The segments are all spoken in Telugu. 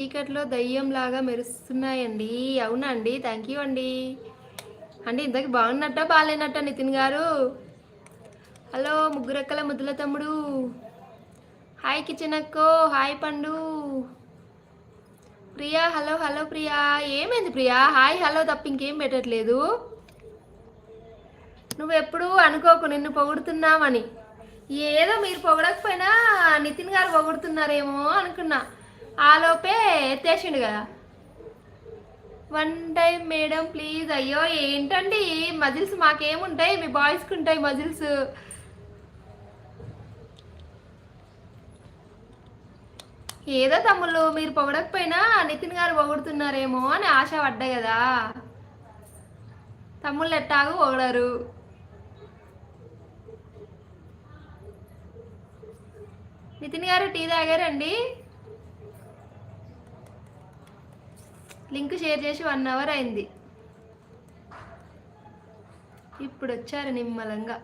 చీకట్లో దయ్యంలాగా మెరుస్తున్నాయండి. అవునా అండి థ్యాంక్ యూ అండి అంటే ఇంతకు బాగున్నట్ట? బాగాలేనట్ట నితిన్ గారు? హలో ముగ్గురెక్కల ముద్దుల తమ్ముడు? హాయ్ కిచెన్ అక్కో హాయ్ పండు. Priya hello hello Priya. ఏమైంది ప్రియా? హాయ్ హలో తప్ప ఇంకేం పెట్టట్లేదు. నువ్వు ఎప్పుడు అనుకోకు నిన్ను పొగుడుతున్నామని. ఏదో మీరు పొగడకపోయినా నితిన్ గారు పొగుడుతున్నారేమో అనుకున్నా. ఆలోపే ఎత్తేసిండు కదా. వన్ టైం మేడం ప్లీజ్ అయ్యో ఏంటండి? మజిల్స్ మాకేముంటాయి? మీ బాయ్స్కి ఉంటాయి మజిల్స్ ఏదో తమ్ముళ్ళు మీరు పొగడకపోయినా నితిన్ గారు పొగుడుతున్నారేమో అని ఆశ పడ్డా కదా. తమ్ముళ్ళు ఎట్టాగు పొగడరు? నితిన్ గారు టీ తాగారండి? లింక్ షేర్ చేసి వన్ అవర్ అయింది. ఇప్పుడు వచ్చారు నిమ్మలంగా.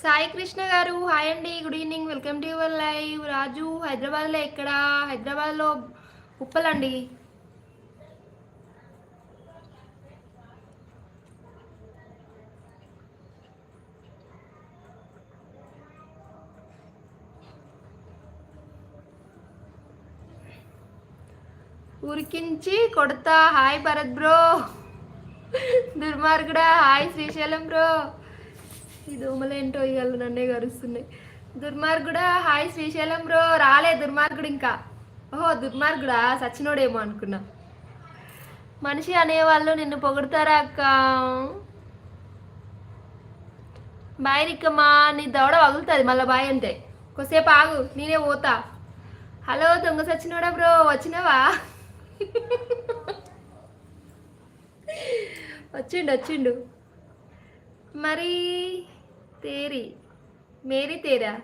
సాయి కృష్ణ గారు హాయ్ అండి good evening welcome to your live. Raju హైదరాబాద్లో ఎక్కడ? హైదరాబాద్లో ఉప్పలండి ఉరికించి కొడతా. Hi Bharat bro. దుర్మార్గుడా హాయ్ శ్రీశైలం బ్రో. ఈ దోమలేంటో ఇవాళ నన్నే గరుస్తున్నాయి దుర్మార్గుడా హాయ్ శ్రీశైలం బ్రో. రాలే దుర్మార్గుడు ఇంకా. ఓహో దుర్మార్గుడా? సచ్చినోడేమో అనుకున్నా. మనిషి అనేవాళ్ళు నిన్ను పొగుడతారా అక్క? బాయ్ నీ దవడ వగులుతుంది మళ్ళీ బాయ్ అంటే. కొద్దిసేపు ఆగు నేనే పోతా. హలో దొంగ సచ్చినోడా బ్రో? వచ్చినావా? వచ్చిండు వచ్చిండు. మరి తేరి మేరీ తేరా?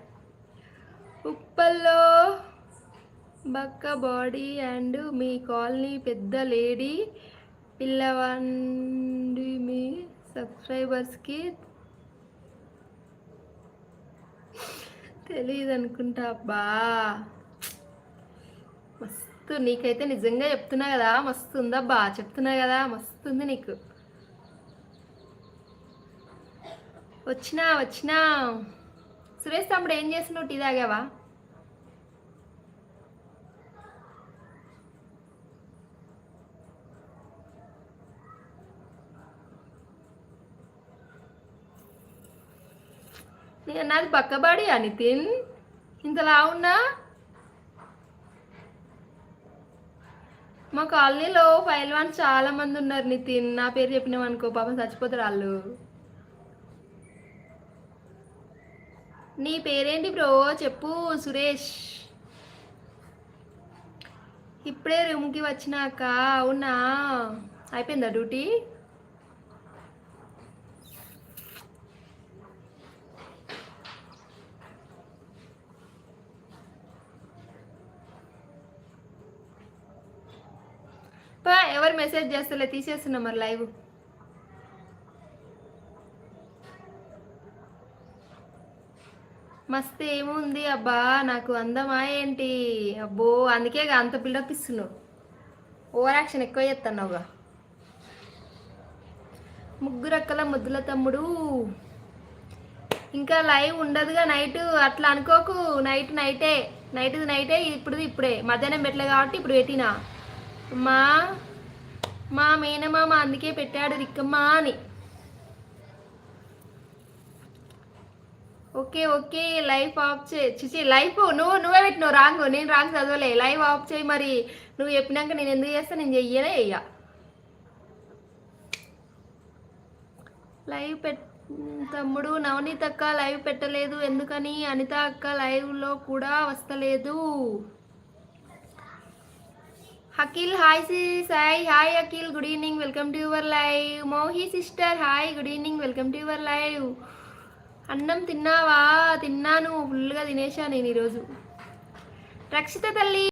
ఉప్పల్లో బక్క బాడీ అండ్ మీ కాలనీ పెద్ద లేడీ పిల్లవాడి మీ సబ్స్క్రైబర్స్కి తెలియదు అనుకుంటా అబ్బా. మస్తు నీకైతే నిజంగా చెప్తున్నా కదా మస్తు ఉందబ్బా చెప్తున్నా కదా మస్తు ఉంది నీకు. వచ్చినా వచ్చినా. సురేష్ తమ్ముడు ఏం చేస్తున్నావు? టీ తాగావా? నేను నాది పక్కబాడి నితిన్ ఇంతలా ఉన్నా మా కాలనీలో ఫైల్ వన్ చాలా మంది ఉన్నారు నితిన్. నా పేరు చెప్పినాం అనుకో పాపం చచ్చిపోతారు వాళ్ళు. నీ పేరేంటి బ్రో? చెప్పు సురేష్. ఇప్పుడే రూమ్కి వచ్చినాక అవునా? అయిపోయిందా డ్యూటీ? ఎవరు మెసేజ్ చేస్తలే? తీసేస్తున్నా మరి లైవ్ మస్తు ఏముంది అబ్బా నాకు అందమా ఏంటి? అబ్బో అందుకే అంత బిల్డప్ ఇస్తున్నావు. ఓవర్ యాక్షన్ ఎక్కువ చేస్తున్నావుగా. ముగ్గురక్కల ముద్దుల తమ్ముడు. ఇంకా లైవ్ ఉండదుగా నైట్ అట్లా అనుకోకు. నైట్ నైటే నైట్ నైటే ఇప్పుడు ఇప్పుడే. మధ్యాహ్నం పెట్టలే కాబట్టి ఇప్పుడు పెట్టినా. మా మా మేనమామ అందుకే పెట్టాడు రిక్కమ్మా అని. ఓకే ఓకే లైఫ్ ఆఫ్ చే చిచి లైఫ్ నువ్వు నువ్వే పెట్టినావు రాంగ్ నేను రాంగ్ చదవలే లైవ్ ఆఫ్ చేయి మరి. నువ్వు చెప్పినాక నేను ఎందుకు చేస్తా నేను చెయ్యనే చెయ్య లైవ్ పెట్ తమ్ముడు నవనీత అక్క లైవ్ పెట్టలేదు ఎందుకని అనిత అక్క లైవ్లో కూడా వస్తలేదు. Akhil hi sis Sai hi Akhil good evening welcome to your live Mohi sister hi good evening welcome to your live అన్నం తిన్నావా? తిన్నాను. ఫుల్గా తినేసా నేను ఈరోజు. రక్షిత తల్లి